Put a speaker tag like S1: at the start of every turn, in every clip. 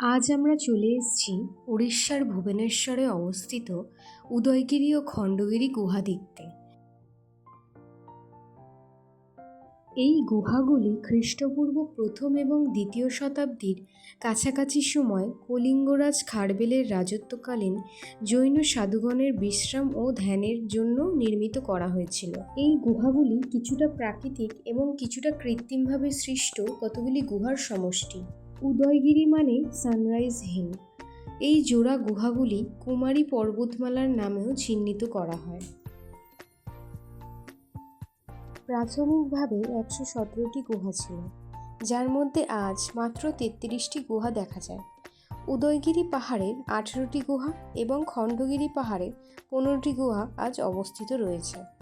S1: আজ আমরা চলে এসেছি উড়িষ্যার ভুবনেশ্বরে অবস্থিত উদয়গিরি ও খণ্ডগিরি গুহা দেখতে। এই গুহাগুলি খ্রিস্টপূর্ব প্রথম এবং দ্বিতীয় শতাব্দীর কাছাকাছি সময় কলিঙ্গরাজ খারবেলের রাজত্বকালীন জৈন সাধুগণের বিশ্রাম ও ধ্যানের জন্য নির্মিত করা হয়েছিল। এই গুহাগুলি কিছুটা প্রাকৃতিক এবং কিছুটা কৃত্রিমভাবে সৃষ্ট কতগুলি গুহার সমষ্টি। উদয়গিরি মানে সানরাইজ হিল এই জোড়া গুহাগুলি কুমারী পর্বতমালার নামেও চিহ্নিত করা হয়। প্রাথমিকভাবে একশো সতেরোটি গুহা ছিল, যার মধ্যে আজ মাত্র তেত্রিশটি গুহা দেখা যায়। উদয়গিরি পাহাড়ের আঠেরোটি গুহা এবং খণ্ডগিরি পাহাড়ে পনেরোটি গুহা আজ অবস্থিত রয়েছে।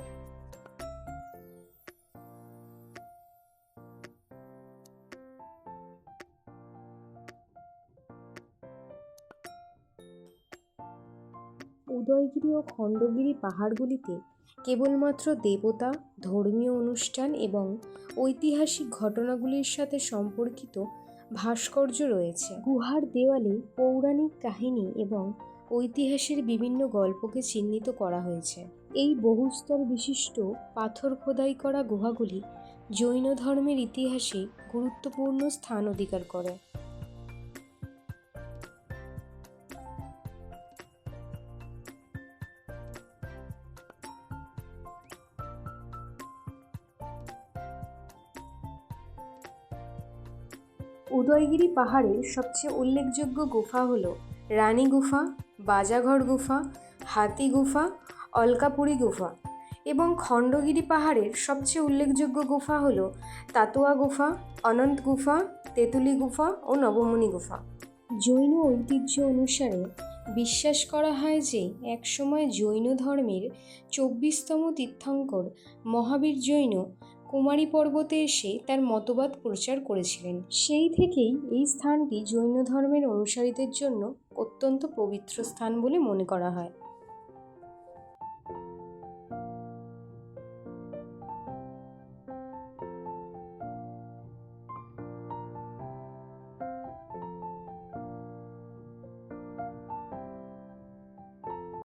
S1: উদয়গিরি ও খণ্ডগিরি পাহাড়গুলিতে কেবলমাত্র দেবতা, ধর্মীয় অনুষ্ঠান এবং ঐতিহাসিক ঘটনাগুলির সাথে সম্পর্কিত ভাস্কর্য রয়েছে। গুহার দেওয়ালে পৌরাণিক কাহিনী এবং ঐতিহাসের বিভিন্ন গল্পকে চিহ্নিত করা হয়েছে। এই বহুস্তর বিশিষ্ট পাথর খোদাই করা গুহাগুলি জৈন ধর্মের ইতিহাসে গুরুত্বপূর্ণ স্থান অধিকার করে। উদয়গিরি পাহাড়ের সবচেয়ে উল্লেখযোগ্য গুফা হল রানী গুফা, বাজাঘর গুফা, হাতি গুফা, অলকাপুরী গুফা এবং খণ্ডগিরি পাহাড়ের সবচেয়ে উল্লেখযোগ্য গুফা হল তাতোয়া গুফা, অনন্ত গুফা, তেঁতুলি গুফা ও নবমণি গুফা। জৈন ঐতিহ্য অনুসারে বিশ্বাস করা হয় যে একসময় জৈন ধর্মের চব্বিশতম তীর্থঙ্কর মহাবীর জৈন কুমারী পর্বতে এসে তার মতবাদ প্রচার করেছিলেন। সেই থেকেই এই স্থানটি জৈন ধর্মের অনুসারীদের জন্য অত্যন্ত পবিত্র স্থান বলে মনে করা হয়।